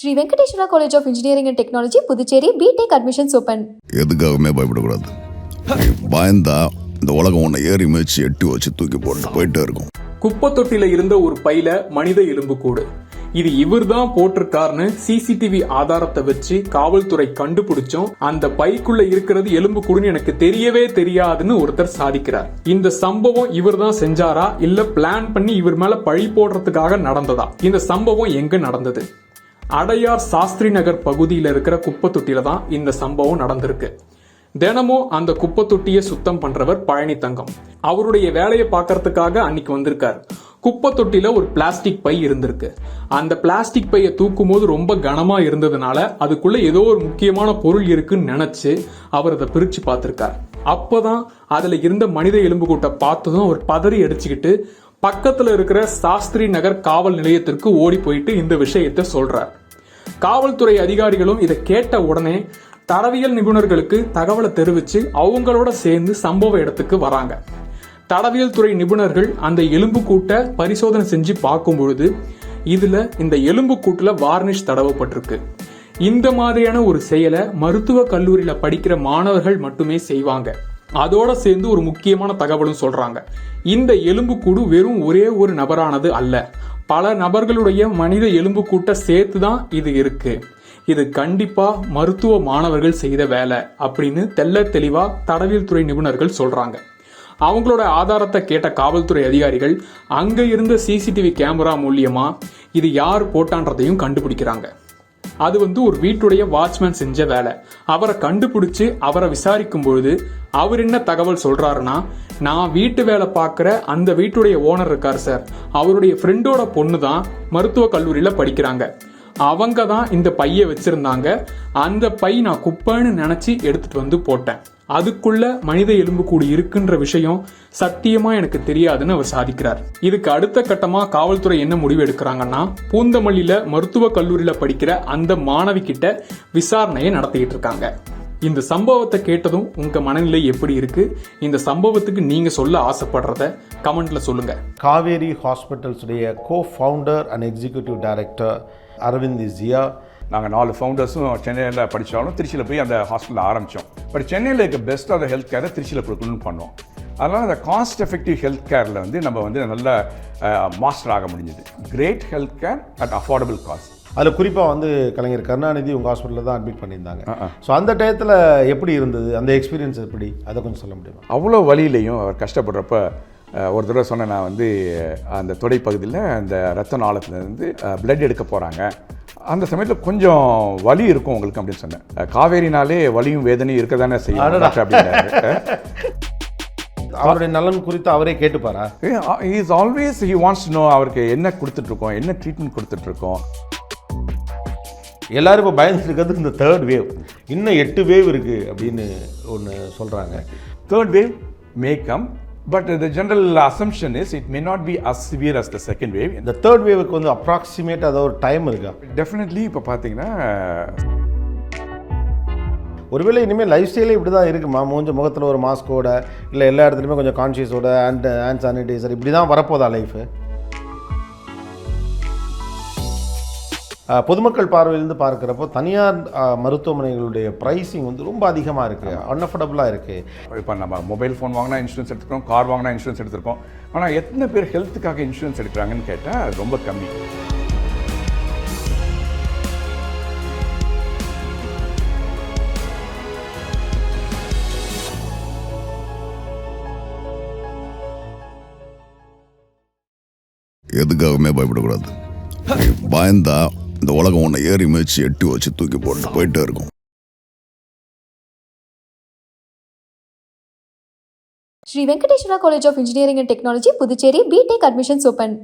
Sri Venkateswara college of engineering and technology Puducherry BTech admissions open எதுக்காகவுமே பயப்படக்கூடாது. பயந்தா இந்த உலகம் உன்னை ஏறி மிதிச்சு எட்டி வச்சு தூக்கி போட்டு போயிட்டே இருக்கும். குப்பை தொட்டில இருந்த ஒரு பையில மனித எலும்புக்கூடு இது இவர்தான் போட்டிருக்காருன்னு சிசிடிவி ஆதாரத்தை வச்சு காவல்துறை கண்டுபிடிச்சோம். அந்த பைக்குள்ள இருக்கிறது எலும்புக்கூடுன்னு எனக்கு தெரியவே தெரியாதுன்னு ஒருத்தர் சாதிக்கிறார். இந்த சம்பவம் இவர்தான் செஞ்சாரா? இல்ல பிளான் பண்ணி இவர் மேல பழி போடுறதுக்காக நடந்ததா? இந்த சம்பவம் எங்க நடந்தது? அடையார் சாஸ்திரி நகர் பகுதியில் இருக்கிற குப்பை தொட்டியில தான் இந்த சம்பவம் நடந்திருக்கு. தினமும் அந்த குப்பை தொட்டியை சுத்தம் பண்றவர் பழனி தங்கம். அவருடைய வேலையை பார்க்கறதுக்காக அன்னைக்கு வந்திருக்கார். குப்பை ஒரு பிளாஸ்டிக் பை இருந்திருக்கு. அந்த பிளாஸ்டிக் பையை தூக்கும் போது ரொம்ப கனமா இருந்ததுனால அதுக்குள்ள ஏதோ ஒரு முக்கியமான பொருள் இருக்குன்னு நினைச்சு அவர் அதை பிரிச்சு பார்த்திருக்கார். அப்பதான் அதுல இருந்த மனித எலும்புக்கூட்டை பார்த்ததும் அவர் பதறி அடிச்சுக்கிட்டு பக்கத்துல இருக்கிற சாஸ்திரி நகர் காவல் நிலையத்திற்கு ஓடி போயிட்டு இந்த விஷயத்த சொல்றார். காவல்துறை அதிகாரிகளும் இதை கேட்ட உடனே தடவியல் நிபுணர்களுக்கு தகவலை தெரிவித்து அவங்களோட சேர்ந்து சம்பவ இடத்துக்கு வராங்க. தடவியல் துறை நிபுணர்கள் அந்த எலும்பு கூட்டை பரிசோதனை செஞ்சு பார்க்கும் பொழுது இதில் இந்த எலும்பு கூட்டில் வார்னிஷ் தடவப்பட்டிருக்கு. இந்த மாதிரியான ஒரு செயலை மருத்துவ கல்லூரியில் படிக்கிற மாணவர்கள் மட்டுமே செய்வாங்க. அதோட சேர்ந்து ஒரு முக்கியமான தகவலும் சொல்றாங்க. இந்த எலும்புக்கூடு வெறும் ஒரே ஒரு நபரானது அல்ல. பல நபர்களுடைய மனித எலும்புக்கூட்டை சேர்த்து தான் இது இருக்கு. இது கண்டிப்பா மருத்துவ மாணவர்கள் செய்த வேலை அப்படின்னு தெள்ள தெளிவா தடவியல் துறை நிபுணர்கள் சொல்றாங்க. அவங்களோட ஆதாரத்தை கேட்ட காவல்துறை அதிகாரிகள் அங்க இருந்த சிசிடிவி கேமரா மூலியமா இது யார் போட்டான்றதையும் கண்டுபிடிக்கிறாங்க. அது வந்து ஒரு வீட்டுடைய வாட்ச்மேன் செஞ்ச வேலை. அவரை கண்டுபிடிச்சு அவரை விசாரிக்கும் பொழுது அவர் என்ன தகவல் சொல்றாருன்னா நான் வீட்டு வேலை பார்க்குற அந்த வீட்டுடைய ஓனர் இருக்கார் சார். அவருடைய ஃப்ரெண்டோட பொண்ணு தான் மருத்துவக் கல்லூரியில் படிக்கிறாங்க. அவங்க தான் இந்த பையை வச்சுருந்தாங்க. அந்த பை நான் குப்பைன்னு நினச்சி எடுத்துகிட்டு வந்து போட்டேன். அதுக்குள்ள மனித எலும்புக்கூடு இருக்குன்ற விஷயம் சத்தியமா எனக்கு தெரியாதுன்னு அவர் சாதிக்கிறார். இதுக்கு அடுத்த கட்டமா காவல்துறை என்ன முடிவு எடுக்கிறாங்கன்னா பூந்தமல்லியில மருத்துவக் கல்லூரியில படிக்கிற அந்த மாணவி கிட்ட விசாரணையை நடத்திக்கிட்டு இருக்காங்க. இந்த சம்பவத்தை கேட்டதும் உங்க மனநிலை எப்படி இருக்கு? இந்த சம்பவத்துக்கு நீங்க சொல்ல ஆசைப்படுறத கமெண்ட்ல சொல்லுங்க. Kaveri ஹாஸ்பிட்டல்ஸுடைய co founder and executive director Aravind Isiya நாங்கள் நாலு ஃபவுண்டர்ஸும் சென்னையில் படித்தாலும் திருச்சியில் போய் அந்த ஹாஸ்பிட்டல் ஆரம்பித்தோம் பட் சென்னையில் இருக்க பெஸ்ட்டாக ஹெல்த் கேரை திருச்சியில் கொடுக்கணும்னு பண்ணோம். அதனால் அந்த காஸ்ட் எஃபெக்டிவ் ஹெல்த் கேரில் வந்து நம்ம வந்து நல்ல மாஸ்டர் ஆக முடிஞ்சது. Great health care at affordable cost அதில் குறிப்பாக வந்து கலைஞர் கருணாநிதி உங்கள் ஹாஸ்பிட்டலில் தான் அட்மிட் பண்ணியிருந்தாங்க. ஸோ அந்த டயத்தில் எப்படி இருந்தது? அந்த எக்ஸ்பீரியன்ஸ் எப்படி? அதை கொஞ்சம் சொல்ல முடியுமா? அவ்வளோ வழியிலையும் அவர் கஷ்டப்படுறப்ப ஒரு தடவை சொன்னேன் நான் வந்து அந்த தொடைப்பகுதியில் அந்த ரத்த நாளத்துலேருந்து பிளட் எடுக்க போகிறாங்க அந்த சமயத்தில் கொஞ்சம் வலி இருக்கும் உங்களுக்கு அப்படின்னு சொன்னேன். காவேரினாலே வலியும் வேதனையும் இருக்க தானே செய்யும் அப்படின்னாரு. அவருடைய நலன் குறித்து அவரே கேட்டுப்பாரா? Is always he wants know அவருக்கு என்ன கொடுத்துட்ருக்கோம் என்ன ட்ரீட்மெண்ட் கொடுத்துட்ருக்கோம். எல்லாரும் இப்போ பயந்துட்டு இருக்கிறது இந்த தேர்ட் வேவ் இன்னும் எட்டு வேவ் இருக்குது அப்படின்னு ஒன்று சொல்கிறாங்க third wave may come but the general assumption is it may not be as severe as the second wave இந்த தேர்ட் வேவுக்கு வந்து அப்ராக்சிமேட் அதாவது ஒரு டைம் இருக்கா? டெஃபினெட்லி இப்போ பார்த்தீங்கன்னா ஒருவேளை இனிமேல் லைஃப் ஸ்டைலே இப்படி தான் இருக்குமா? மூஞ்ச முகத்தில் ஒரு மாஸ்கோட இல்லை எல்லா இடத்துலையுமே கொஞ்சம் கான்ஷியஸோட ஹேண்ட் ஹேண்ட் சானிடைசர் இப்படி தான் வரப்போதா லைஃபு பொதுமக்கள் பார்வையிலிருந்து பார்க்குறப்போ தனியார் மருத்துவமனைகளுடைய ப்ரைஸிங் வந்து ரொம்ப அதிகமாக இருக்குது அன்அஃபோர்டபுளாக இருக்குது இப்போ நம்ம மொபைல் ஃபோன் வாங்கினா இன்சூரன்ஸ் எடுத்துருக்கோம் கார் வாங்கினா இன்சூரன்ஸ் எடுத்திருக்கோம் ஆனால் எத்தனை பேர் ஹெல்த்துக்காக இன்சூரன்ஸ் எடுக்கிறாங்கன்னு கேட்டால் ரொம்ப கம்மி. எதுக்காகவுமே பயப்படக்கூடாது. பயந்தா இந்த உலகம் ஒன்றை ஏறி மிதிச்சு எட்டி வச்சு தூக்கி போட்டு போயிட்டே இருக்கும். Sri Venkateswara college of engineering and technology Puducherry BTech admissions open